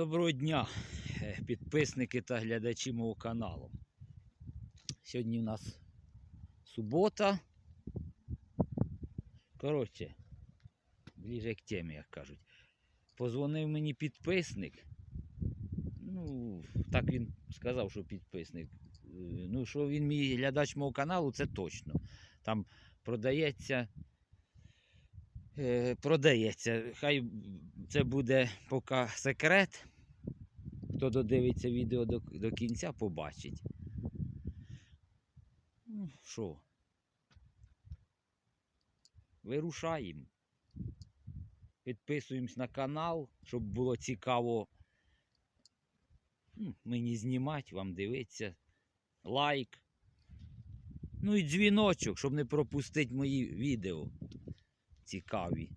Доброго дня, е, підписники та глядачі мого каналу. Сьогодні у нас субота. Коротше, ближе к темі, як кажуть. Позвонив мені підписник. Ну, так він сказав, що підписник. Е, Ну, що він мій глядач мого каналу, це точно. Там продається. Е, продається. Хай це буде поки секрет. Хто додивиться відео до, до кінця, побачить. Ну, що? Вирушаємо. Підписуємось на канал, щоб було цікаво ну, мені знімати, вам дивитися. Лайк. Ну і дзвіночок, щоб не пропустити мої відео цікаві.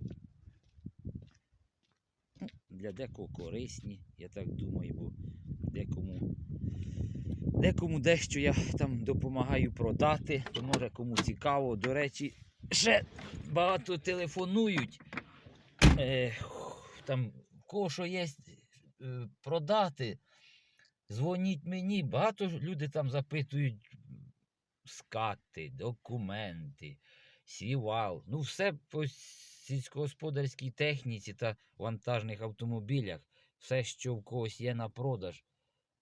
Для декого корисні, я так думаю, бо декому, декому дещо я там допомагаю продати, то може кому цікаво. До речі, ще багато телефонують. Е, там кого що є е, продати, дзвоніть мені. Багато люди там запитують скати, документи, сівал. Ну, все по сільськогосподарській техніці та вантажних автомобілях. Все, що в когось є на продаж,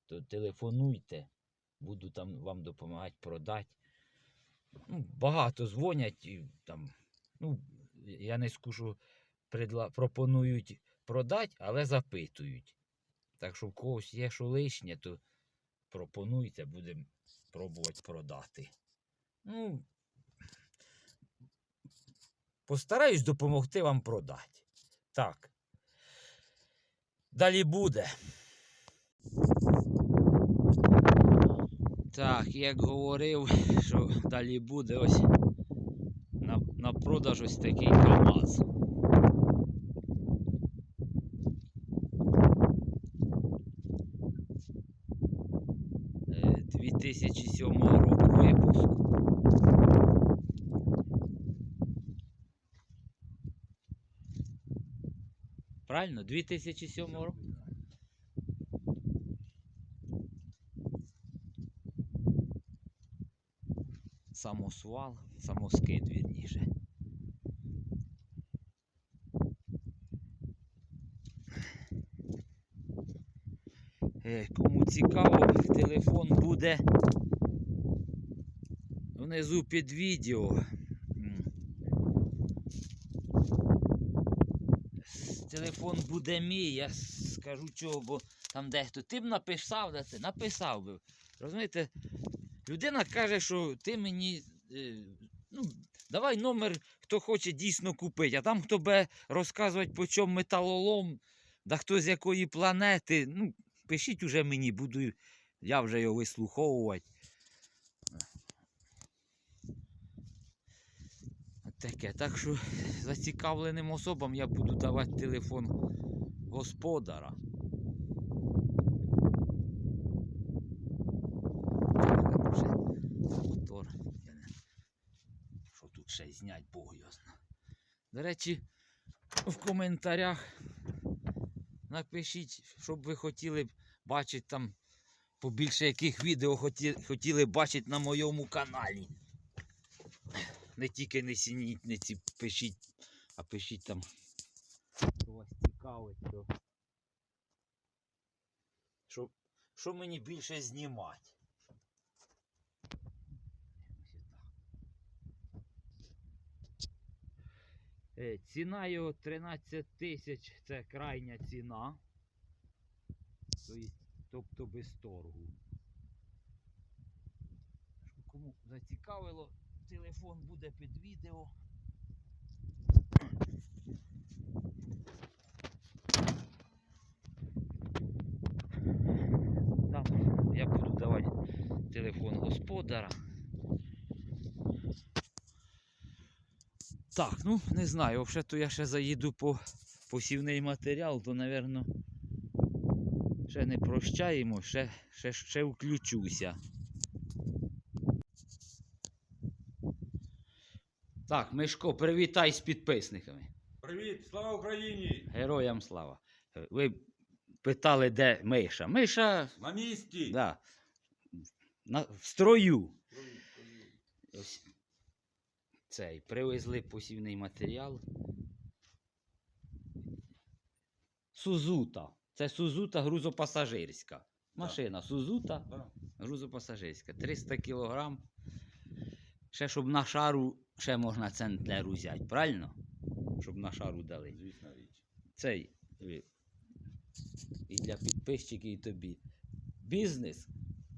то телефонуйте. Буду там вам допомагати продати. Ну, багато дзвонять і там. Ну, я не скажу, предла... пропонують продати, але запитують. Так що в когось є що лишнє, то пропонуйте, будемо пробувати продати. Ну, постараюсь допомогти вам продати. Так. Далі буде. Так, як говорив, що далі буде ось на, на продаж ось такий КАМАЗ. Е, 2007 року випуску. Правильно? 2007 року? Самосвал, самоскид, вірніше. Е, Кому цікаво, телефон буде внизу під відео. Телефон буде мій, я скажу чого, бо там дехто. Ти б написав, да це написав би. Розумієте, людина каже, що ти мені. е, ну, давай номер, хто хоче дійсно купити, а там хто буде розказувати, по чому металолом, да хто з якої планети. Ну, пишіть уже мені, буду я вже його вислуховувати. Таке. Так що зацікавленим особам я буду давати телефон господара. Що тут ще знять, Бог зна. До речі, в коментарях напишіть, щоб ви хотіли бачити там побільше яких відео хоті, хотіли бачити на моєму каналі. Не тільки не сініть, не ці пишіть, а пишіть там, що вас цікавить, то що, що мені більше знімати. Е, Ціна його 13 тисяч, це крайня ціна. Тобто, тобто без торгу. Що Кому зацікавило, телефон буде під відео. Там я буду давати телефон господара. Так, ну не знаю, взагалі то я ще заїду по посівний матеріал, то, напевно, ще не прощаємо, ще, ще, ще включуся. Так, Мишко, привітай з підписниками. Привіт, слава Україні! Героям слава. Ви питали, де Миша. Миша, На місці. да, на, в строю. Ось цей, привезли посівний матеріал. Сузута. Це Сузута грузопасажирська. Машина Сузута грузопасажирська. 300 кг. Ще щоб на шару, ще можна центлеру взяти, правильно? Щоб на шару дали. Звісна річ. Цей і для підписчиків, і тобі. Бізнес.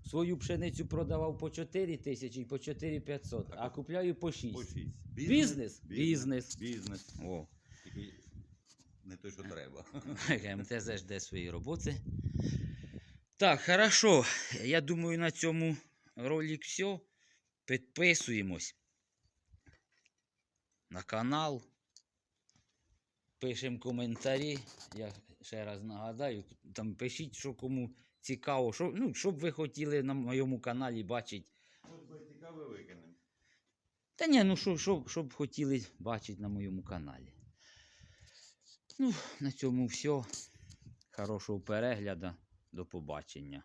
Свою пшеницю продавав по 4 тисячі і по 4 500, а купляю по 6. По шість. Бізнес? Бізнес. Бізнес. О, Тільки не той, що треба. МТЗ жде свої роботи. Так, хорошо. Я думаю, на цьому ролик все. Підписуємось на канал. Пишемо коментарі. Я ще раз нагадаю, там пишіть, що кому цікаво, що, ну, що б ви хотіли на моєму каналі бачити. Цікаве викинемо. Та ні, ну що, що, що б хотіли бачити на моєму каналі. Ну, на цьому все. Хорошого перегляду. До побачення.